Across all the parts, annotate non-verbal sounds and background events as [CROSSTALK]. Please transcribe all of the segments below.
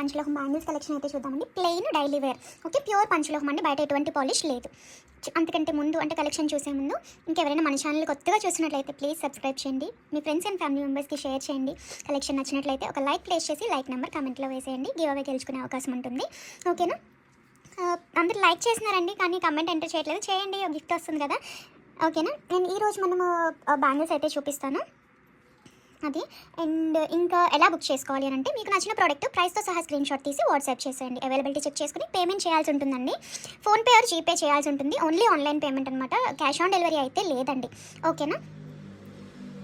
పంచలోహం bangles collection అయితే చూద్దామండి. Plain daily wear okay pure పంచలోహం అండి. బయట ఎటువంటి పాలిష్ లేదు. అందుకంటే అంతకంటే ముందు అంటే కలెక్షన్ చూసే ముందు ఇంకెవరైనా మన ఛానల్ కొత్తగా చూసినట్లయితే ప్లీజ్ సబ్స్క్రైబ్ చేయండి. మీ ఫ్రెండ్స్ అండ్ ఫ్యామిలీ మెంబర్స్కి షేర్ చేయండి. కలెక్షన్ నచ్చినట్లయితే ఒక లైక్ ప్లేస్ చేసి లైక్ నెంబర్ కామెంట్లో వేసేయండి. గివ్ అవే గెలుచుకునే అవకాశం ఉంటుంది. ఓకేనా అందరు లైక్ చేసినారండి కానీ కమెంట్ ఎంటర్ చేయట్లేదు. చేయండి గిఫ్ట్ వస్తుంది కదా. ఓకేనా నేను ఈరోజు మనము బ్యాంగిల్స్ అయితే చూపిస్తాను. అది. అండ్ ఇంకా ఎలా బుక్ చేసుకోవాలి అని అంటే మీకు నచ్చిన ప్రోడక్ట్ ప్రైస్తో సహా స్క్రీన్ షాట్ తీసి వాట్సాప్ చేసేయండి. అవైలబిలిటీ చెక్ చేసుకుని పేమెంట్ చేయాల్సి ఉంటుందండి. ఫోన్పే ఆర్ జీపే చేయాల్సి ఉంటుంది. ఓన్లీ ఆన్లైన్ పేమెంట్ అనమాట క్యాష్ ఆన్ డెలివరీ అయితే లేదండి. ఓకేనా?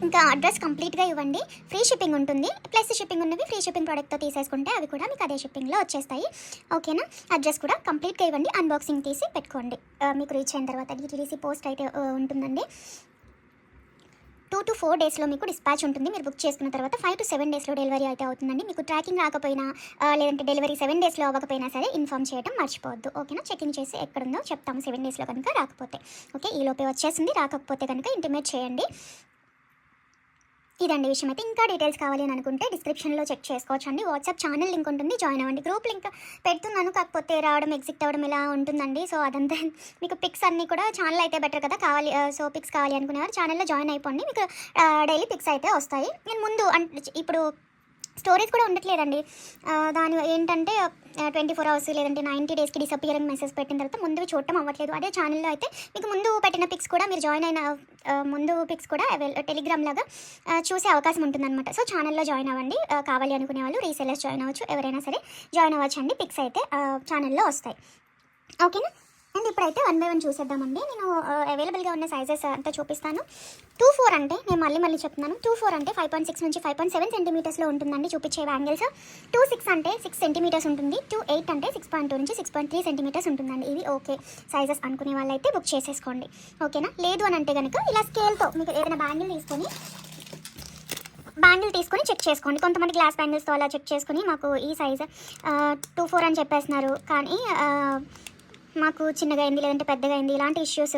ఇంకా అడ్రస్ కంప్లీట్గా ఇవ్వండి. ఫ్రీ షిప్పింగ్ ఉంటుంది. ప్లస్ షిప్పింగ్ ఉన్నవి ఫ్రీ షిప్పింగ్ ప్రోడక్ట్తో తీసేసుకుంటే అవి కూడా మీకు అదే షిప్పింగ్లో వచ్చేస్తాయి. ఓకేనా? అడ్రస్ కూడా కంప్లీట్గా ఇవ్వండి. అన్బాక్సింగ్ తీసి పెట్టుకోండి. మీకు రీచ్ అయిన తర్వాత డిటీడీసీ పోస్ట్ అయితే ఉంటుందండి. టూ టు ఫోర్ డేస్లో మీకు డిస్పాచ్ ఉంటుంది. మీరు బుక్ చేసుకున్న తర్వాత ఫైవ్ టు సెవెన్ డేస్లో డెలివరీ అయితే అవుతుందండి. మీకు ట్రాకింగ్ రాకపోయినా లేదంటే డెలివరీ సెవెన్ డేస్లో అవ్వకపోయినా సరే ఇన్ఫామ్ చేయడం మర్చిపోవద్దు. ఓకేనా? చెకింగ్ చేసి ఎక్కడుందో చెప్తాము. సెవెన్ డేస్లో కనుక రాకపోతే. ఓకే? ఈ లోపే వచ్చేసింది. రాకపోతే కనుక ఇంటిమేట్ చేయండి. ఇదండి విషయం అయితే ఇంకా డీటెయిల్స్ కావాలి అని అనుకుంటే డిస్క్రిప్షన్లో చెక్ చేసుకోవచ్చు అండి వాట్సాప్ ఛానల్ లింక్ ఉంటుంది జాయిన్ అవ్వండి. గ్రూప్ లింక్ పెడుతున్నాను కాకపోతే రావడం ఎగ్జిట్ అవ్వడం ఇలా ఉంటుందండి. సో అదంతా [LAUGHS] మీకు పిక్స్ అన్నీ కూడా ఛానల్ అయితే బెటర్ కదా. కావాలి uh, సో పిక్స్ కావాలి అనుకునేవారు ఛానల్లో జాయిన్ అయిపోండి. మీకు uh, డైలీ పిక్స్ అయితే వస్తాయి. నేను ముందు అంటే ఇప్పుడు స్టోరేజ్ కూడా ఉండట్లేదండి. దాని ఏంటంటే ట్వంటీ ఫోర్ అవర్స్ లేదంటే నైంటీ డేస్కి డిసపియరింగ్ మెసేజ్ పెట్టిన తర్వాత ముందు చూడటం అవ్వట్లేదు. అదే ఛానల్లో అయితే మీకు ముందు పెట్టిన పిక్స్ కూడా మీరు జాయిన్ అయిన ముందు పిక్స్ కూడా టెలిగ్రామ్ లాగా చూసే అవకాశం ఉంటుందన్నమాట. సో ఛానల్లో జాయిన్ అవ్వండి. కావాలి అనుకునే వాళ్ళు రీసెలర్స్ జాయిన్ అవ్వచ్చు. ఎవరైనా సరే జాయిన్ అవ్వచ్చు అండి పిక్స్ అయితే ఛానల్లో వస్తాయి. ఓకేనా? అండ్ ఇప్పుడైతే వన్ బై వన్ చూసేద్దామండి. నేను అవైలబుల్గా ఉన్న సైజెస్ అంతా చూపిస్తాను. టూ ఫోర్ అంటే నేను మళ్ళీ మళ్ళీ చెప్తున్నాను. టూ ఫోర్ అంటే ఫైవ్ పాయింట్ సిక్స్ నుంచి ఫైవ్ పాయింట్ సెవెన్ సెంటీమీటర్స్లో ఉంటుందండి చూపించే యాంగిల్స్ టూ సిక్స్ అంటే సిక్స్ సెంటీమీటర్స్ ఉంటుంది. టూ ఎయిట్ అంటే సిక్స్ పాయింట్ టూ నుంచి సిక్స్ పాయింట్ త్రీ సెంటీమీటర్స్ ఉంటుందండి. ఇవి ఓకే సైజెస్ అనుకునే వాళ్ళైతే బుక్ చేసేసుకోండి. ఓకేనా లేదు అని అంటే కనుక ఇలా స్కేల్తో మీకు ఏదైనా బ్యాంగిల్ తీసుకొని బ్యాంగిల్ తీసుకొని చెక్ చేసుకోండి. కొంతమంది గ్లాస్ బ్యాంగిల్స్తో అలా చెక్ చేసుకుని మాకు ఈ సైజ్ టూ ఫోర్ అని చెప్పేస్తున్నారు. కానీ మాకు చిన్నగా అయింది లేదంటే పెద్దగా అయింది ఇలాంటి ఇష్యూస్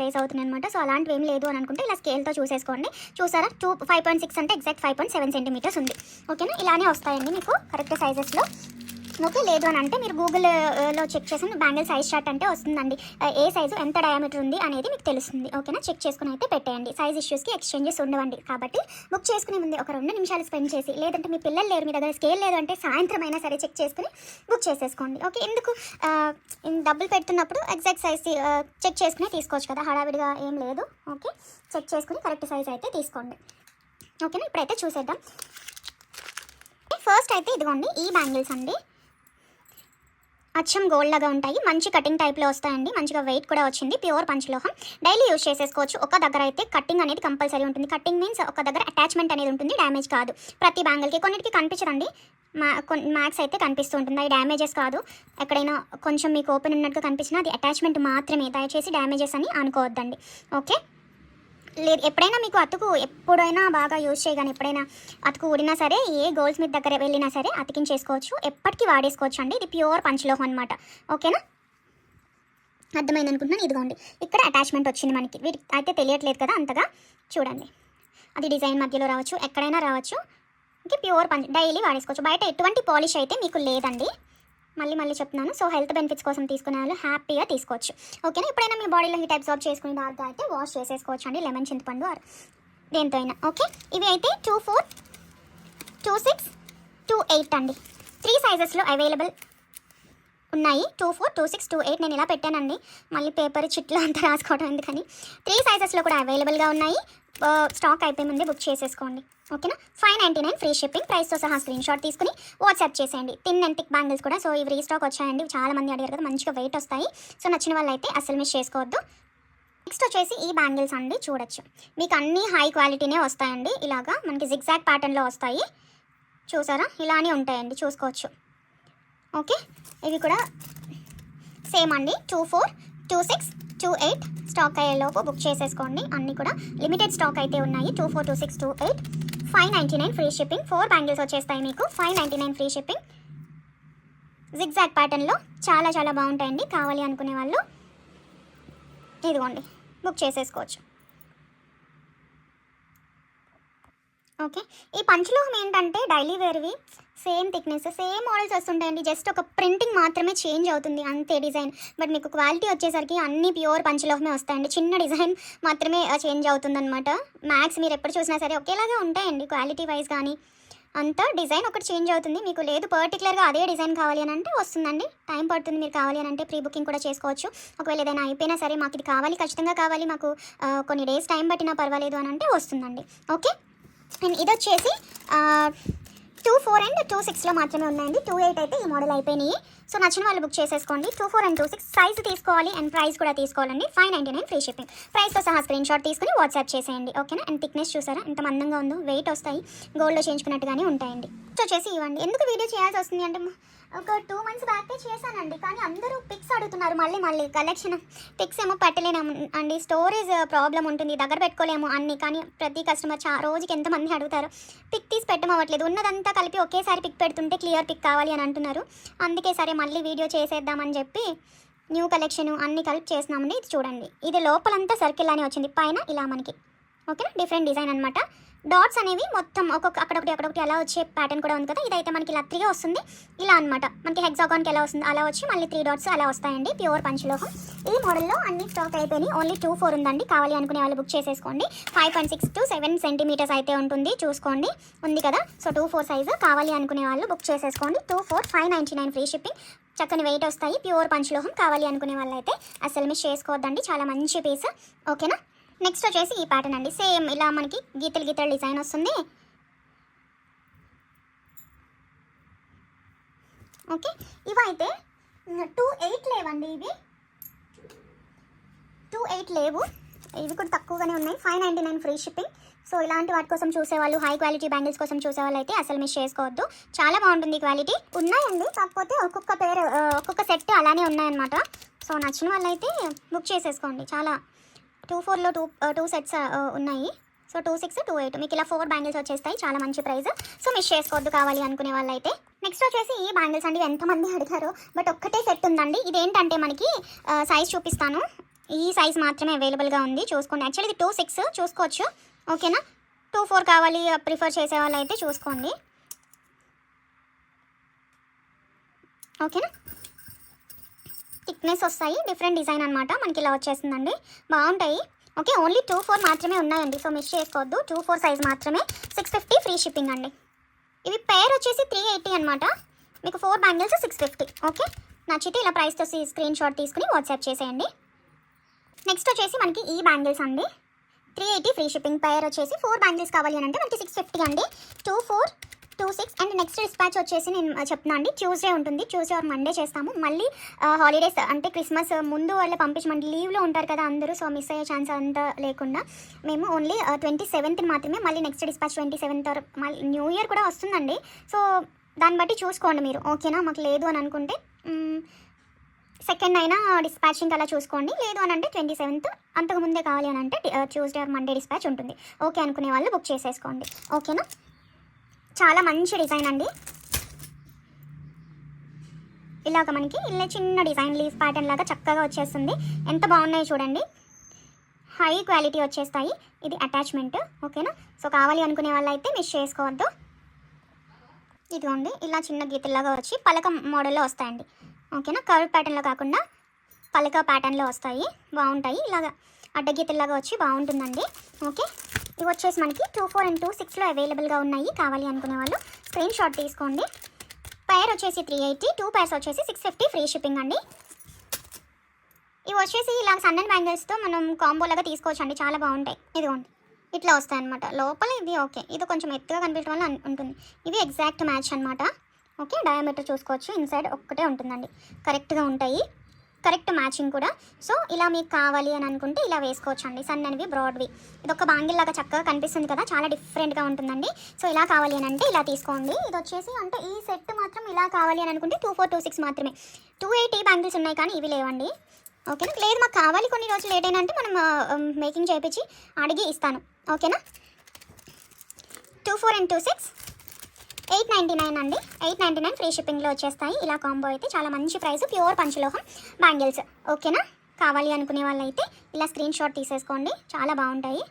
రేస్ uh, అవుతున్నాయి అనమాట సో అలాంటివి ఏం లేదు అని అనుకుంటే ఇలా స్కేల్తో చూసేసుకోండి. చూసారా? టూ ఫైవ్ పాయింట్ సిక్స్ అంటే exact five point seven centimetres ఉంది. ఓకేనా ఇలానే వస్తాయండి మీకు కరెక్ట్ సైజెస్లో ఓకే లేదు అని అంటే మీరు గూగుల్లో uh, చెక్ చేసి బ్యాంగిల్ సైజ్ షార్ట్ అంటే వస్తుందండి. Uh, ఏ సైజు ఎంత డయామీటర్ ఉంది అనేది మీకు తెలుస్తుంది. ఓకేనా చెక్ చేసుకుని అయితే పెట్టేయండి. సైజ్ ఇష్యూస్కి ఎక్స్చేంజెస్ ఉండవండి. కాబట్టి బుక్ చేసుకునే ముందు ఒక రెండు నిమిషాలు స్పెండ్ చేసి లేదంటే మీ పిల్లలు లేరు మీ దగ్గర స్కేల్ లేదు అంటే సాయంత్రం అయినా సరే చెక్ చేసుకుని బుక్ చేసేసుకోండి. ఓకే ఎందుకు? Uh, డబ్బులు పెడుతున్నప్పుడు ఎగ్జాక్ట్ సైజ్ చెక్ చేసుకుని తీసుకోవచ్చు కదా? హడావిడిగా ఏం లేదు. ఓకే చెక్ చేసుకుని కరెక్ట్ సైజ్ అయితే తీసుకోండి. ఓకేనా ఇప్పుడైతే చూసేద్దాం. ఫస్ట్ అయితే ఇదిగోండి ఈ బ్యాంగిల్స్ అండి. అచ్చం గోల్డ్ లాగా ఉంటాయి. మంచి కటింగ్ టైప్లో వస్తాయండి. మంచిగా వెయిట్ కూడా వచ్చింది. ప్యూర్ పంచలోహం డైలీ యూస్ చేసేసుకోవచ్చు. ఒక దగ్గర అయితే కటింగ్ అనేది కంపల్సరీ ఉంటుంది. కటింగ్ మీన్స్ ఒక దగ్గర అటాచ్మెంట్ అనేది ఉంటుంది. డ్యామేజ్ కాదు. ప్రతి బ్యాంగిల్కి కొన్నిటికి కనిపించదండి. మా మ్యాక్స్ అయితే కనిపిస్తూ ఉంటుంది. అది డ్యామేజెస్ కాదు. ఎక్కడైనా కొంచెం మీకు ఓపెన్ ఉన్నట్టుగా కనిపించినా అది అటాచ్మెంట్ మాత్రమే. దయచేసి డ్యామేజెస్ అని అనుకోవద్దండి. ఓకే లేదు ఎప్పుడైనా మీకు అతుకు ఎప్పుడైనా బాగా యూజ్ చేయగానే ఎప్పుడైనా అతుకు ఊడినా సరే ఏ గోల్డ్ స్మిత్ దగ్గర వెళ్ళినా సరే అతికించేసుకోవచ్చు. ఎప్పటికీ వాడేసుకోవచ్చు అండి. ఇది ప్యూర్ పంచలోహం అనమాట ఓకేనా అర్థమైంది అనుకుంటున్నాను? ఇదిగోండి. ఇక్కడ అటాచ్మెంట్ వచ్చింది మనకి. వీటికి అయితే తెలియట్లేదు కదా అంతగా? చూడండి. అది డిజైన్ మధ్యలో రావచ్చు ఎక్కడైనా రావచ్చు. ఇంకే ప్యూర్ పంచ్ డైలీ వాడేసుకోవచ్చు. బయట ఎటువంటి పాలిష్ అయితే మీకు లేదండి. మళ్ళీ మళ్ళీ చెప్తున్నాను. సో హెల్త్ బెనిఫిట్స్ కోసం తీసుకునే వాళ్ళు హ్యాపీగా తీసుకోవచ్చు. ఓకేనా ఎప్పుడైనా మీ బాడీలో హీట్ అబ్జార్బ్ చేసుకునే దాకా అయితే వాష్ చేసేసుకోవచ్చు అండి. లెమన్ చింతపండు ఆర్ దేంతో అయినా. ఓకే ఇవి అయితే two four two six two eight అండి. త్రీ సైజెస్లో అవైలబుల్ ఉన్నాయి. Two four two six two eight నేను ఇలా పెట్టానండి. మళ్ళీ పేపర్ చిట్లు అంతా రాసుకోవడం ఎందుకని. త్రీ సైజెస్లో కూడా అవైలబుల్గా ఉన్నాయి. స్టాక్ అయిపోయి ముందే బుక్ చేసేసుకోండి. ఓకేనా? Five ninety nine free shipping ప్రైస్తో సహా స్క్రీన్ షాట్ తీసుకుని వాట్సాప్ చేసేయండి. థిన్ అండ్ టిక్ బ్యాంగిల్స్ కూడా. సో ఇవి రీస్టాక్ వచ్చాయండి. చాలా మంది అడిగారు కదా మంచిగా వెయిట్ వస్తాయి. సో నచ్చిన వాళ్ళు అయితే అసలు మిస్ చేసుకోవద్దు. నెక్స్ట్ వచ్చేసి ఈ బ్యాంగిల్స్ అండి. చూడొచ్చు. మీకు అన్ని హై క్వాలిటీనే వస్తాయండి. ఇలాగా మనకి జిగ్జాగ్ ప్యాటర్న్లో వస్తాయి. చూసారా? ఇలానే ఉంటాయండి. చూసుకోవచ్చు. ఓకే? ఇవి కూడా సేమ్ అండి. Two four two six two eight stock అయ్యేలోపు బుక్ చేసేసుకోండి. అన్నీ కూడా లిమిటెడ్ స్టాక్ అయితే ఉన్నాయి. Two four two six two eight five ninety nine free shipping. Four bangles వచ్చేస్తాయి మీకు. Five ninety nine free shipping. Zigzag ప్యాటర్న్లో చాలా చాలా బాగుంటాయండి. కావాలి అనుకునే వాళ్ళు ఇదిగోండి బుక్ చేసేసుకోవచ్చు. ఓకే. ఈ పంచలోహం ఏంటంటే డైలీ వేర్వి సేమ్ థిక్నెస్ సేమ్ మోడల్స్ వస్తుంటాయండి. జస్ట్ ఒక ప్రింటింగ్ మాత్రమే చేంజ్ అవుతుంది అంతే డిజైన్. బట్ మీకు క్వాలిటీ వచ్చేసరికి అన్ని ప్యూర్ పంచలోహమే వస్తాయండి. చిన్న డిజైన్ మాత్రమే చేంజ్ అవుతుందన్నమాట. మ్యాక్స్ మీరు ఎప్పుడు చూసినా సరే ఒకేలాగా ఉంటాయండి క్వాలిటీ వైజ్ కానీ అంతా డిజైన్ ఒకటి చేంజ్ అవుతుంది. మీకు లేదు పర్టికులర్గా అదే డిజైన్ కావాలి అని అంటే వస్తుందండి. టైం పడుతుంది మీరు కావాలి అని అంటే ప్రీ బుకింగ్ కూడా చేసుకోవచ్చు. ఒకవేళ ఏదైనా అయిపోయినా సరే మాకు ఇది కావాలి ఖచ్చితంగా కావాలి మాకు కొన్ని డేస్ టైం పట్టినా పర్వాలేదు అని అంటే వస్తుందండి. ఓకే? అండ్ ఇది వచ్చేసి టూ ఫోర్ అండ్ టూ సిక్స్లో మాత్రమే ఉన్నాయండి. టూ ఎయిట్ అయితే ఈ మోడల్ అయిపోయినాయి. సో నచ్చిన వాళ్ళు బుక్ చేసేసుకోండి. Two four and two six size తీసుకోవాలి అండ్ ప్రైస్ కూడా తీసుకోవాలండి. Five ninety nine free shipping. ప్రైస్తో సహా స్క్రీన్ షాట్ తీసుకుని వాట్సాప్ చేసేయండి. ఓకేనా? అండ్ థిక్నెస్ చూసారా? ఎంత మందంగా ఉందో వెయిట్ వస్తాయి. గోల్డ్లో చేయించుకున్నట్టుగానే ఉంటాయండి. సో వచ్చేసి ఇవ్వండి. ఎందుకు వీడియో చేయాల్సి వస్తుంది అంటే ఒక టూ మంత్స్ బ్యాకే చేశానండి. కానీ అందరూ పిక్స్ అడుగుతున్నారు మళ్ళీ మళ్ళీ. కలెక్షన్ పిక్స్ ఏమో పెట్టలేము అండి. స్టోరేజ్ ప్రాబ్లం ఉంటుంది. దగ్గర పెట్టుకోలేము అన్ని. కానీ ప్రతి కస్టమర్ చా రోజుకి ఎంతమంది అడుగుతారు? పిక్ తీసి పెట్టమవ్వట్లేదు. ఉన్నదంతా కలిపి ఒకేసారి పిక్ పెడుతుంటే క్లియర్ పిక్ కావాలి అని అంటున్నారు. అందుకే సరే మళ్ళీ వీడియో చేసేద్దామని చెప్పి న్యూ కలెక్షన్ అన్ని కలిపి చేసినామండి ఇది చూడండి. ఇది లోపలంతా సర్కిల్ అని వచ్చింది. పైన ఇలా మనకి. ఓకేనా? డిఫరెంట్ డిజైన్ అనమాట డాట్స్ అనేవి మొత్తం ఒక్కొక్క అక్కడొకటి అక్కడొకటి అలా వచ్చే ప్యాటర్న్ కూడా ఉంది కదా. ఇదైతే మనకి ఇలా త్రీ వస్తుంది. ఇలా అనమాట మనకి హెగ్జాగాన్కి ఎలా వస్తుంది? అలా వచ్చి మళ్ళీ త్రీ డాట్స్ అలా వస్తాయండి. ప్యూర్ పంచలోహం ఈ మోడల్లో అన్ని స్టాక్ అయిపోయినాయి. ఓన్లీ టూ ఫోర్ ఉందండి. కావాలి అనుకునే వాళ్ళు బుక్ చేసేసుకోండి. Five point six to seven centimetres అయితే ఉంటుంది. చూసుకోండి. ఉంది కదా? సో టూ ఫోర్ సైజు కావాలి అనుకునే వాళ్ళు బుక్ చేసేసుకోండి. Two four five ninety nine free shipping చక్కని వెయిట్ వస్తాయి. ప్యూర్ పంచలోహం కావాలి అనుకునే వాళ్ళైతే అసలు మిస్ చేసుకోవద్దండి. చాలా మంచి పీస్ ఓకేనా నెక్స్ట్ వచ్చేసి ఈ ప్యాటర్న్ అండి సేమ్ ఇలా మనకి గీతలు గీతలు డిజైన్ వస్తుంది. ఓకే ఇవైతే టూ ఎయిట్ లేవండి ఇవి. టూ ఎయిట్ లేవు. ఇవి కూడా తక్కువగానే ఉన్నాయి. Five ninety nine free shipping so ఇలాంటి వాటి కోసం చూసేవాళ్ళు హై క్వాలిటీ బ్యాంగిల్స్ కోసం చూసేవాళ్ళు అయితే అసలు మిస్ చేసుకోవద్దు. చాలా బాగుంటుంది క్వాలిటీ ఉన్నాయండి. కాకపోతే ఒక్కొక్క పేరు ఒక్కొక్క సెట్ అలానే ఉన్నాయన్నమాట. సో నచ్చిన వాళ్ళైతే బుక్ చేసేసుకోండి. చాలా టూ ఫోర్లో టూ టూ సెట్స్ ఉన్నాయి. So two six two eight. మీకు ఇలా ఫోర్ బ్యాంగిల్స్ వచ్చేస్తాయి. చాలా మంచి ప్రైస్. సో మిస్ చేసుకోవద్దు కావాలి అనుకునే వాళ్ళైతే. నెక్స్ట్ వచ్చేసి ఈ బ్యాంగిల్స్ అండి. ఎంతమంది అడిగారు. బట్ ఒక్కటే సెట్ ఉందండి. ఇదేంటంటే మనకి సైజ్ చూపిస్తాను. ఈ సైజ్ మాత్రమే అవైలబుల్గా ఉంది. చూసుకోండి. యాక్చువల్లీ ఇది టూ సిక్స్. చూసుకోవచ్చు. ఓకేనా? టూ ఫోర్ కావాలి ప్రిఫర్ చేసే వాళ్ళు అయితే చూసుకోండి. ఓకేనా? థిక్నెస్ వస్తాయి. డిఫరెంట్ డిజైన్ అనమాట మనకి ఇలా వచ్చేసిందండి బాగుంటాయి. ఓకే ఓన్లీ టూ ఫోర్ మాత్రమే ఉన్నాయండి. సో మిస్ చేసుకోవద్దు టూ ఫోర్ సైజ్ మాత్రమే. సిక్స్ ఫిఫ్టీ ఫ్రీ షిప్పింగ్ అండి. ఇవి పేర్ వచ్చేసి త్రీ ఎయిటీ అనమాట మీకు four bangles six fifty okay నచ్చితే ఇలా ప్రైస్తో స్క్రీన్ షాట్ తీసుకుని వాట్సాప్ చేసేయండి. నెక్స్ట్ వచ్చేసి మనకి ఈ బ్యాంగిల్స్ అండి. Three eighty free shipping pair వచ్చేసి ఫోర్ బ్యాంగిల్స్ కావాలి అని అంటే మనకి సిక్స్ ఫిఫ్టీ అండి. Two four two six and next dispatch వచ్చేసి నేను చెప్తున్నా అండి. ట్యూస్డే ఉంటుంది. ట్యూస్డే ఆర్ మండే చేస్తాము. మళ్ళీ హాలిడేస్ అంటే క్రిస్మస్ ముందు వాళ్ళు పంపించమండి లీవ్లో ఉంటారు కదా అందరూ సో మిస్ అయ్యే ఛాన్స్ అంతా లేకుండా మేము ఓన్లీ ట్వంటీ సెవెంత్ మాత్రమే మళ్ళీ నెక్స్ట్ డిస్పాచ్ ట్వంటీ సెవెంత్ మళ్ళీ న్యూ ఇయర్ కూడా వస్తుందండి. సో దాన్ని బట్టి చూసుకోండి మీరు. ఓకేనా మాకు లేదు అని అనుకుంటే సెకండ్ అయినా డిస్పాచింగ్ అలా చూసుకోండి. లేదు అని అంటే ట్వంటీ సెవెంత్ అంతకు ముందే కావాలి అని అంటే ట్యూస్డే ఆర్ మండే డిస్పాచ్ ఉంటుంది. ఓకే అనుకునే వాళ్ళు బుక్ చేసేసుకోండి. ఓకేనా చాలా మంచి డిజైన్ అండి. ఇలాగ మనకి ఇలా చిన్న డిజైన్ లీఫ్ ప్యాటర్న్ లాగా చక్కగా వచ్చేస్తుంది. ఎంత బాగున్నాయో చూడండి. హై క్వాలిటీ వచ్చేస్తాయి. ఇది అటాచ్మెంట్ ఓకేనా? సో కావాలి అనుకునే వాళ్ళు అయితే మిస్ చేసుకోవద్దు. ఇదిగోండి ఇలా చిన్న గీతల్లాగా వచ్చి పలక మోడల్లో వస్తాయండి. ఓకేనా? కర్వ్ ప్యాటర్న్లో కాకుండా పలక ప్యాటర్న్లో వస్తాయి. బాగుంటాయి. ఇలాగా అడ్డగీతల్లాగా వచ్చి బాగుంటుందండి. ఓకే? ఇవి వచ్చేసి మనకి టూ ఫోర్ అండ్ టూ సిక్స్లో అవైలబుల్గా ఉన్నాయి. కావాలి అనుకునే వాళ్ళు స్క్రీన్ షాట్ తీసుకోండి. పైర్ వచ్చేసి త్రీ ఎయిటీ టూ పైర్స్ వచ్చేసి సిక్స్ ఫిఫ్టీ ఫ్రీ షిప్పింగ్ అండి. ఇవి వచ్చేసి ఇలా సన్నన్ బ్యాంగిల్స్తో మనం కాంబోలాగా తీసుకోవచ్చు అండి చాలా బాగుంటాయి. ఇదిగోండి. ఇట్లా వస్తాయి అనమాట లోపల ఇది ఓకే ఇది కొంచెం ఎత్తుగా కనిపించడం వల్ల ఉంటుంది. ఇవి ఎగ్జాక్ట్ మ్యాచ్ అనమాట ఓకే డయామీటర్ చూసుకోవచ్చు. ఇన్సైడ్ ఒక్కటే ఉంటుందండి. కరెక్ట్గా ఉంటాయి. కరెక్ట్ మ్యాచింగ్ కూడా. సో ఇలా మీకు కావాలి అని అనుకుంటే ఇలా వేసుకోవచ్చు అండి సన్ననివి బ్రాడ్వి. ఇది ఒక బాంగిల్ లాగా చక్కగా కనిపిస్తుంది కదా చాలా డిఫరెంట్గా ఉంటుందండి. సో ఇలా కావాలి అని అంటే ఇలా తీసుకోండి. ఇది వచ్చేసి అంటే ఈ సెట్ మాత్రం ఇలా కావాలి అని అనుకుంటే టూ ఫోర్ టూ సిక్స్ మాత్రమే. టూ ఎయిటీ బ్యాంగిల్స్ ఉన్నాయి కానీ ఇవి లేవండి. ఓకేనా? లేదు మాకు కావాలి కొన్ని రోజులు లేట్ అయినా అంటే మనం మేకింగ్ చేయించి అడిగి ఇస్తాను. ఓకేనా? Two four and two six. Eight ninety nine అండి. ఎయిట్ నైంటీ నైన్ ఫ్రీ షిప్పింగ్లో వచ్చేస్తాయి. ఇలా కాంబో అయితే చాలా మంచి ప్రైస్. ప్యూర్ పంచలోహం బ్యాంగిల్స్. ఓకేనా? కావాలి అనుకునే వాళ్ళైతే ఇలా స్క్రీన్ షాట్ తీసేసుకోండి. చాలా బాగుంటాయి.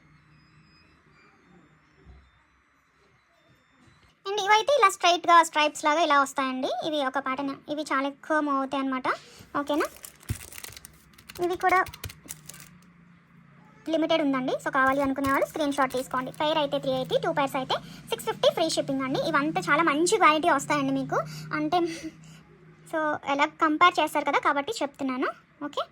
అండ్ ఇవైతే ఇలా స్ట్రైట్గా స్ట్రైప్స్ లాగా ఇలా వస్తాయండి. ఇవి ఒక ప్యాటర్న్ ఇవి చాలా ఎక్కువ మూవ్ అవుతాయి అనమాట ఓకేనా? ఇవి కూడా లిమిటెడ్ ఉందండి. సో కావాలి అనుకునే వాళ్ళు స్క్రీన్ షాట్ తీసుకోండి. పేర్ అయితే త్రీ ఎయిటీ టూ పేర్స్ అయితే సిక్స్ ఫిఫ్టీ ఫ్రీ షిప్పింగ్ అండి. ఇవంతా చాలా మంచి క్వాలిటీ వస్తాయండి మీకు. అంటే సో ఎలా కంపేర్ చేస్తారు కదా కాబట్టి చెప్తున్నాను. Okay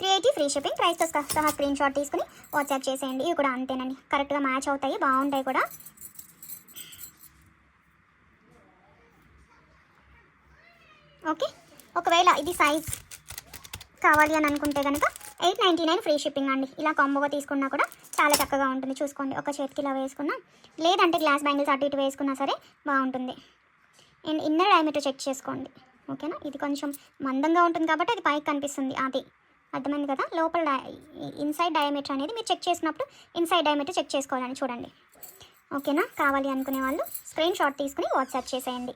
three eighty free shipping ప్రైస్తో సహా స్క్రీన్ షాట్ తీసుకుని వాట్సాప్ చేసేయండి. ఇవి కూడా అంతేనండి. కరెక్ట్గా మ్యాచ్ అవుతాయి బాగుంటాయి కూడా. ఓకే ఒకవేళ ఇది సైజ్ కావాలి అని అనుకుంటే కనుక eight ninety nine free shipping అండి. ఇలా కాంబోగా తీసుకున్నా కూడా చాలా చక్కగా ఉంటుంది. చూసుకోండి. ఒక చేతికి ఇలా వేసుకున్నా. లేదంటే గ్లాస్ బ్యాంగిల్స్ అటు ఇటు వేసుకున్నా సరే బాగుంటుంది. అండ్ ఇన్నర్ డయామీటర్ చెక్ చేసుకోండి. ఓకేనా? ఇది కొంచెం మందంగా ఉంటుంది కాబట్టి అది పైకి కనిపిస్తుంది. అది. అర్థమైంది కదా? లోపల ఇన్సైడ్ డయామీటర్ అనేది మీరు చెక్ చేసినప్పుడు ఇన్సైడ్ డయామీటర్ చెక్ చేసుకోవాలని చూడండి. ఓకేనా? కావాలి అనుకునే వాళ్ళు స్క్రీన్ షాట్ తీసుకుని వాట్సాప్ చేసేయండి.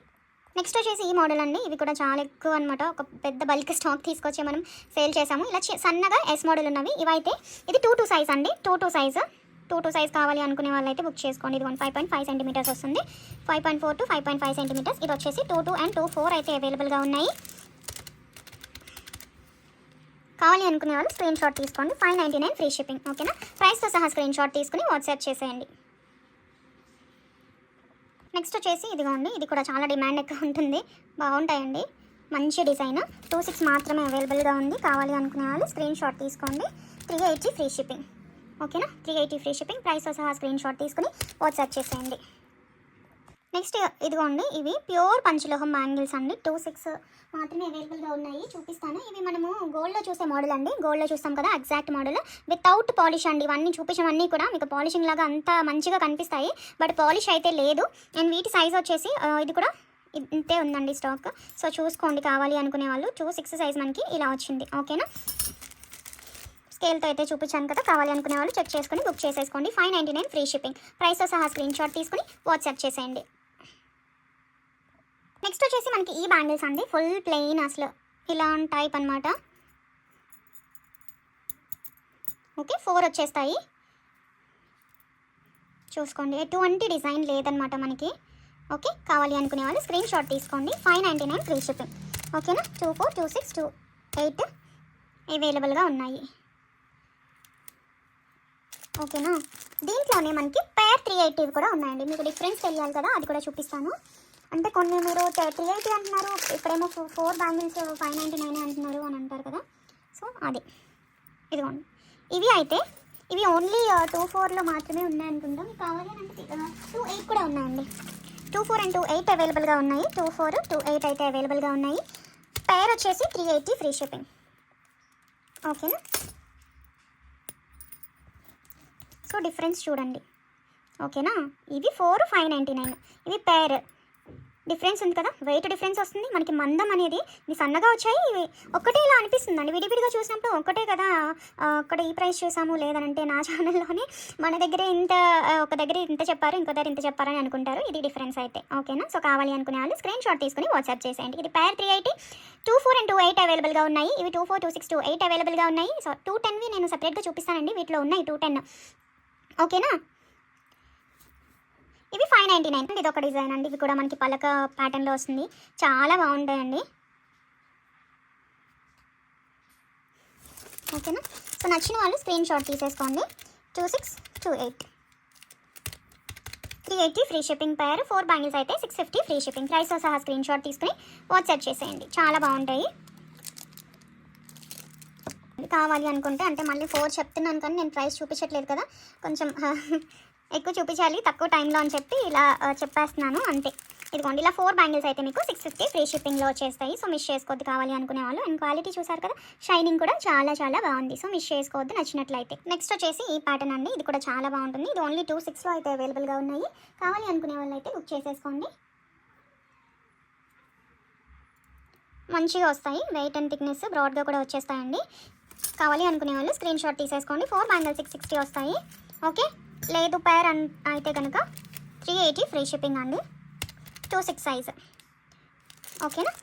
నెక్స్ట్ వచ్చేసి ఈ మోడల్ అండి. ఇవి కూడా చాలా ఎక్కువ అనమాట ఒక పెద్ద బల్క్ స్టాక్ తీసుకొచ్చి మనం సేల్ చేసాము. ఇలా సన్నగా ఎస్ మోడల్ ఉన్నవి. ఇవైతే ఇది టూ టూ సైజ్ అండి. Two two size two two size కావాలి అనుకునే వాళ్ళైతే బుక్ చేసుకోండి. ఇది one five point five centimetres వస్తుంది. Five point four to five point five centimetres ఇది వచ్చేసి two two and two four అయితే అవైలబుల్గా ఉన్నాయి. కావాలి అనుకునే వాళ్ళు స్క్రీన్ షాట్ తీసుకోండి five ninety nine free shipping ఓకేనా ప్రైస్తో సహా స్క్రీన్ షాట్ తీసుకుని వాట్సాప్ చేసేయండి. నెక్స్ట్ వచ్చేసి ఇదిగోండి ఇది కూడా చాలా డిమాండ్ ఎక్కువ ఉంటుంది. బాగుంటాయండి. మంచి డిజైన్. టూ సిక్స్ మాత్రమే అవైలబుల్గా ఉంది. కావాలి అనుకునే వాళ్ళు స్క్రీన్ షాట్ తీసుకోండి. Three eighty free shipping. ఓకేనా? Three eighty free shipping. ప్రైస్తో సహా స్క్రీన్ షాట్ తీసుకుని వాట్సాప్ చేసేయండి. నెక్స్ట్ ఇదిగోండి ఇవి ప్యూర్ పంచలోహం బ్యాంగిల్స్ అండి. టూ సిక్స్ మాత్రమే అవైలబుల్గా ఉన్నాయి చూపిస్తాను. ఇవి మనము గోల్డ్లో చూసే మోడల్ అండి. గోల్డ్లో చూస్తాం కదా ఎగ్జాక్ట్ మోడల్. వితౌట్ పాలిష్ అండి ఇవన్నీ చూపించవన్నీ కూడా మీకు పాలిషింగ్ లాగా అంత మంచిగా కనిపిస్తాయి. బట్ పాలిష్ అయితే లేదు. అండ్ వీటి సైజ్ వచ్చేసి ఇది కూడా ఇంతే ఉందండి స్టాక్. సో చూసుకోండి కావాలి అనుకునే వాళ్ళు. టూ సిక్స్ సైజ్ మనకి ఇలా వచ్చింది. ఓకేనా? స్కేల్తో అయితే చూపించాను కదా కావాలి అనుకునే వాళ్ళు చెక్ చేసుకుని బుక్ చేసేసుకోండి. Five ninety nine free shipping. ప్రైస్తో సహా స్క్రీన్ షాట్ తీసుకుని వాట్సాప్ చేసేయండి. నెక్స్ట్ వచ్చేసి మనకి ఈ బ్యాండిల్స్ అండి. ఫుల్ ప్లెయిన్ అసలు. ఇలా టైప్ అనమాట ఓకే ఫోర్ వచ్చేస్తాయి. చూసుకోండి. ఎటువంటి డిజైన్ లేదనమాట మనకి. ఓకే కావాలి అనుకునే వాళ్ళు స్క్రీన్ షాట్ తీసుకోండి. Five ninety nine free shipping ఓకేనా two four two six two eight అవైలబుల్గా ఉన్నాయి. ఓకేనా దీంట్లోనే మనకి పేర్ త్రీ ఎయిటీవి కూడా ఉన్నాయండి. మీకు డిఫరెన్స్ తెలియాలి కదా అది కూడా చూపిస్తాను. అంటే కొన్ని మీరు త్రీ ఎయిటీ అంటున్నారు ఇప్పుడేమో four bangles five ninety nine అంటున్నారు అని అంటారు కదా. సో అది. ఇదిగోండి. ఇవి అయితే ఇవి ఓన్లీ టూ ఫోర్లో మాత్రమే ఉన్నాయి అనుకుంటాం మీకు కావాలి అంటే టూ ఎయిట్ కూడా ఉన్నాయండి. Two four and two eight అవైలబుల్గా ఉన్నాయి. టూ ఫోర్ టూ ఎయిట్ అయితే అవైలబుల్గా ఉన్నాయి. పేర్ వచ్చేసి త్రీ ఎయిటీ ఫ్రీ షిప్పింగ్. ఓకేనా? సో డిఫరెన్స్ చూడండి. ఓకేనా? ఇవి ఫోర్ ఫైవ్ నైంటీ నైన్. ఇవి పేర్. డిఫరెన్స్ ఉంది కదా? వెయిట్ డిఫరెన్స్ వస్తుంది. మనకి మందం అనేది సన్నగా వచ్చాయి. ఇవి ఒక్కటే ఇలా అనిపిస్తుంది అండి విడివిడిగా చూసినప్పుడు ఒక్కటే కదా? అక్కడ ఈ ప్రైస్ చూసాము లేదనంటే నా ఛానల్లోనే మన దగ్గర ఇంత ఒక దగ్గర ఇంత చెప్పారు ఇంకో దగ్గర ఇంత చెప్పారని అనుకుంటారు. ఇది డిఫరెన్స్ అయితే. ఓకేనా? సో కావాలి అనుకునే వాళ్ళు స్క్రీన్ షాట్ తీసుకుని వాట్సాప్ చేసేయండి. ఇది pair three eighty two four and two eight అవైలబుల్గా ఉన్నాయి. ఇవి two four two six two eight అవైలబుల్గా ఉన్నాయి. సో టూ టెన్వి నేను సపరేట్గా చూపిస్తానండి. వీటిలో ఉన్నాయి టూ టెన్. ఓకేనా? ఇవి ఫైవ్ నైంటీ నైన్ ఇది ఒక డిజైన్ అండి. ఇవి కూడా మనకి పలక ప్యాటర్న్లో వస్తుంది. చాలా బాగుంటాయండి. ఓకేనా? సో నచ్చిన వాళ్ళు స్క్రీన్ షాట్ తీసేసుకోండి. Two six two eight three eighty free shipping pair four bangles అయితే సిక్స్ ఫిఫ్టీ ఫ్రీ షిప్పింగ్ ప్రైస్తో సహా స్క్రీన్ షాట్ తీసుకుని వాట్సాప్ చేసేయండి. చాలా బాగుంటాయి. కావాలి అనుకుంటే అంటే మళ్ళీ ఫోర్ చెప్తున్నాను కానీ నేను ప్రైస్ చూపించట్లేదు కదా. కొంచెం ఎక్కువ చూపించాలి తక్కువ టైంలో అని చెప్పి ఇలా చెప్పేస్తున్నాను అంతే. ఇదిగోండి ఇలా ఫోర్ బ్యాంగిల్స్ అయితే మీకు సిక్స్ ఫిఫ్టీ ఫ్రీ షిప్పింగ్లో వచ్చేస్తాయి. సో మిస్ చేసుకోవద్దు కావాలి అనుకునే వాళ్ళు. అండ్ క్వాలిటీ చూసారు కదా షైనింగ్ కూడా చాలా చాలా బాగుంది. సో మిస్ చేసుకోవద్దు నచ్చినట్లయితే. నెక్స్ట్ వచ్చేసి ఈ ప్యాటర్న్ అండి. ఇది కూడా చాలా బాగుంటుంది. ఇది ఓన్లీ టూ సిక్స్లో అయితే అవైలబుల్గా ఉన్నాయి. కావాలి అనుకునే వాళ్ళు అయితే బుక్ చేసేసుకోండి. మంచిగా వస్తాయి. వెయిట్ అండ్ థిక్నెస్ బ్రాడ్గా కూడా వచ్చేస్తాయండి. కావాలి అనుకునే వాళ్ళు స్క్రీన్ షాట్ తీసేసుకోండి. ఫోర్ బ్యాంగిల్ సిక్స్ సిక్స్టీ వస్తాయి. ఓకే లేదు పేర్ అన్ అయితే కనుక త్రీ ఎయిటీ ఫ్రీ షిప్పింగ్ అండి. టూ సిక్స్ సైజ్ ఓకేనా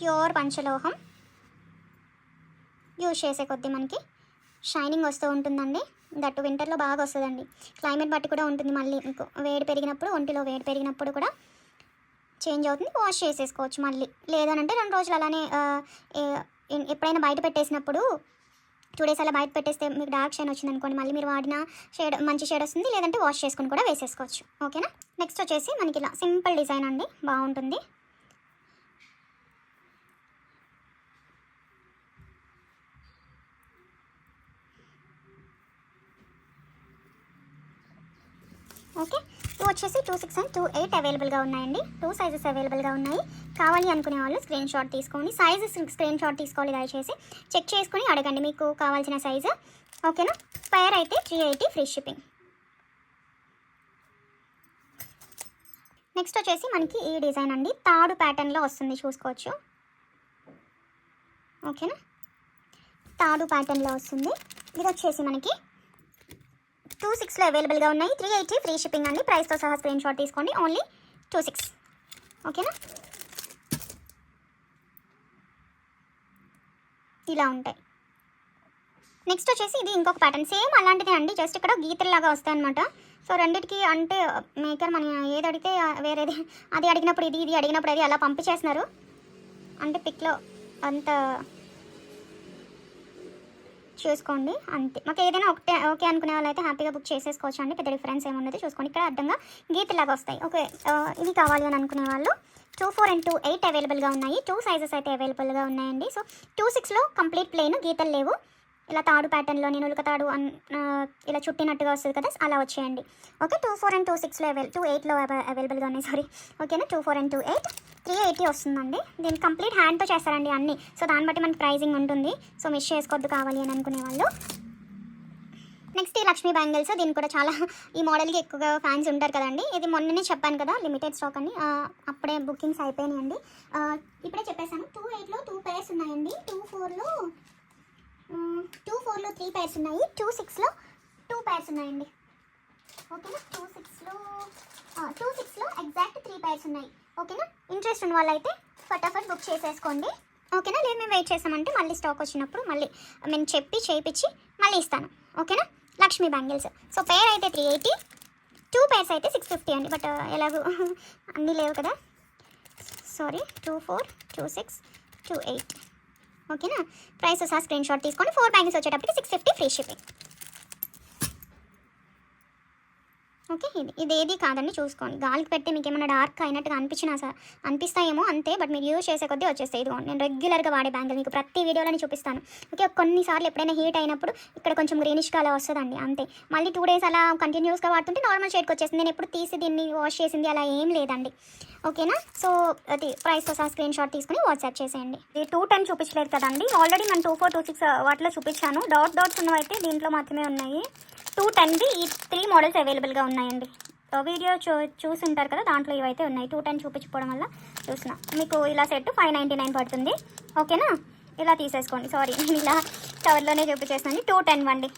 ప్యూర్ పంచలోహం. యూజ్ చేసే కొద్దీ మనకి షైనింగ్ వస్తూ ఉంటుందండి. దట్టు వింటర్లో బాగా వస్తుందండి. క్లైమేట్ బట్టి కూడా ఉంటుంది మళ్ళీ మీకు. వేడి పెరిగినప్పుడు ఒంటిలో వేడి పెరిగినప్పుడు కూడా చేంజ్ అవుతుంది. వాష్ చేసేసుకోవచ్చు మళ్ళీ. లేదనంటే రెండు రోజులు అలానే ఎప్పుడైనా బయట పెట్టేసినప్పుడు టూ డేస్ అలా బయట పెట్టేస్తే మీకు డార్క్ షైన్ వచ్చింది అనుకోండి మళ్ళీ మీరు వాడిన షేడ్ మంచి షేడ్ వస్తుంది లేదంటే వాష్ చేసుకుని కూడా వేసేసుకోవచ్చు. ఓకేనా నెక్స్ట్ వచ్చేసి మనకి ఇలా సింపుల్ డిజైన్ అండి. బాగుంటుంది. ఓకే టూ వచ్చేసి two six and two eight అవైలబుల్గా ఉన్నాయండి. టూ సైజెస్ అవైలబుల్గా ఉన్నాయి. కావాలి అనుకునే వాళ్ళు స్క్రీన్ షాట్ తీసుకోండి. సైజెస్ స్క్రీన్ షాట్ తీసుకోవాలి దయచేసి. చెక్ చేసుకుని అడగండి మీకు కావాల్సిన సైజు ఓకేనా పైర్ అయితే three eighty free shipping next వచ్చేసి మనకి ఈ డిజైన్ అండి. తాడు ప్యాటర్న్లో వస్తుంది చూసుకోవచ్చు. ఓకేనా తాడు ప్యాటర్న్లో వస్తుంది. ఇది వచ్చేసి మనకి టూ సిక్స్లో అవైలబుల్గా ఉన్నాయి. త్రీ ఎయిటీ ఫ్రీ షిప్పింగ్ అండి. ప్రైస్తో సహా స్క్రీన్ షాట్ తీసుకోండి. ఓన్లీ టూ సిక్స్ ఓకేనా ఇలా ఉంటాయి. నెక్స్ట్ వచ్చేసి ఇది ఇంకొక ప్యాటర్న్ సేమ్ అలాంటిదే అండి. జస్ట్ ఇక్కడ గీతల్లాగా వస్తాయి అనమాట సో రెండింటికి అంటే uh, మేకర్ మన ఏది అడిగితే uh, వేరేది అది అడిగినప్పుడు ఇది ఇది అడిగినప్పుడు అది అలా పంపించేస్తున్నారు. అంటే పిక్లో అంత చూసుకోండి. అంతే. మాకు ఏదైనా ఒకటే ఓకే అనుకునే వాళ్ళు అయితే హ్యాపీగా బుక్ చేసేసుకోవచ్చు అండి. పెద్ద డిఫరెన్స్ ఏమున్నది చూసుకోండి. ఇక్కడ అర్థంగా గీతలాగా వస్తాయి. ఓకే ఇది కావాలి అని అనుకునే వాళ్ళు. Two four and two eight అవైలబుల్గా ఉన్నాయి. టూ సైజెస్ అయితే అవైలబుల్గా ఉన్నాయండి. సో టూ సిక్స్లో కంప్లీట్ ప్లెయిన్ గీతలు లేవు. ఇలా తాడు ప్యాటర్న్లో నేను ఉలక తాడు అన్ ఇలా చుట్టినట్టుగా వస్తుంది కదా అలా వచ్చేయండి. Okay two four and two సిక్స్లో అవైల్ టూ ఎయిట్లో అవైలబుల్గా ఉన్నాయి. సారీ. ఓకేనా? Two four and two eight. Three eighty వస్తుందండి. దీన్ని కంప్లీట్ హ్యాండ్తో చేస్తారండి అన్నీ. సో దాన్ని బట్టి మనకి ప్రైజింగ్ ఉంటుంది. సో మిస్ చేసుకోవద్దు కావాలి అని అనుకునే వాళ్ళు. నెక్స్ట్ ఈ లక్ష్మీ బ్యాంగిల్స్ దీనికి కూడా చాలా ఈ మోడల్కి ఎక్కువగా ఫ్యాన్స్ ఉంటారు కదండి. ఇది మొన్ననే చెప్పాను కదా లిమిటెడ్ స్టాక్ అని. అప్పుడే బుకింగ్స్ అయిపోయినాయండి. ఇప్పుడే చెప్పేసాను టూ ఎయిట్లో టూ పేర్స్ ఉన్నాయండి. టూ ఫోర్లో టూ ఫోర్లో త్రీ పేర్స్ ఉన్నాయి. టూ సిక్స్లో టూ పేర్స్ ఉన్నాయండి. ఓకేనా? టూ సిక్స్లో టూ సిక్స్లో ఎగ్జాక్ట్ త్రీ పేర్స్ ఉన్నాయి. ఓకేనా? ఇంట్రెస్ట్ ఉన్న వాళ్ళైతే ఫటాఫట్ బుక్ చేసేసుకోండి. ఓకేనా? లేదు మేము వెయిట్ చేసామంటే మళ్ళీ స్టాక్ వచ్చినప్పుడు మళ్ళీ మేము చెప్పి చేయించి మళ్ళీ ఇస్తాను. ఓకేనా? లక్ష్మీ బ్యాంగిల్స్. సో పేర్ అయితే త్రీ ఎయిటీ టూ పేర్స్ అయితే సిక్స్ ఫిఫ్టీ అండి. బట్ uh, ఎలాగో [LAUGHS] అన్నీ లేవు కదా? Sorry two four two six two eight ఓకేనా? ప్రైస్ ఆ స్క్రీన్ షాట్ తీసుకొని ఫోర్ బ్యాంగిల్స్ వచ్చేటప్పటికి six fifty free shipping okay ఇది ఇది ఏది కాదండి చూసుకోండి. గాలికి పెడితే మీకు ఏమైనా డార్క్ అయినట్టుగా అనిపించినా సార్ అనిపిస్తాయేమో అంతే బట్ మీరు యూజ్ చేసే కొద్దీ వచ్చేస్తాయి. ఇదిగోండి నేను రెగ్యులర్గా వాడే బ్యాంగిల్ మీకు ప్రతి వీడియోలోనే చూపిస్తాను. ఓకే కొన్నిసార్లు ఎప్పుడైనా హీట్ అయినప్పుడు ఇక్కడ కొంచెం గ్రీనిష్గా అలా వస్తుందండి అంతే. మళ్ళీ టూ డేస్ అలా కంటిన్యూస్గా వాడుతుంటే నార్మల్ షేడ్కి వచ్చేసింది నేను ఎప్పుడు తీసి దీన్ని వాష్ చేసింది అలా ఏం లేదండి. ఓకేనా? సో అది ప్రైస్తో సహా స్క్రీన్ షాట్ తీసుకుని వాట్సాప్ చేసేయండి. ఇది టూ టెన్ చూపించలేదు కదండి. ఆల్రెడీ నేను టూ ఫోర్ టూ సిక్స్ వాటిలో చూపించాను. డాట్ డాట్స్ ఉన్నవైతే దీంట్లో మాత్రమే ఉన్నాయి. టూ టెన్వి ఈ త్రీ మోడల్స్ అవైలబుల్గా ఉన్నాయండి. వీడియో చూ చూసి ఉంటారు కదా దాంట్లో ఇవైతే ఉన్నాయి. టూ టెన్ చూపించుకోవడం వల్ల చూసిన. మీకు ఇలా సెట్ ఫైవ్ నైంటీ నైన్ పడుతుంది. ఓకేనా? ఇలా తీసేసుకోండి. సారీ నేను ఇలా కవర్లోనే చూపించేసాను టూ టెన్ వండి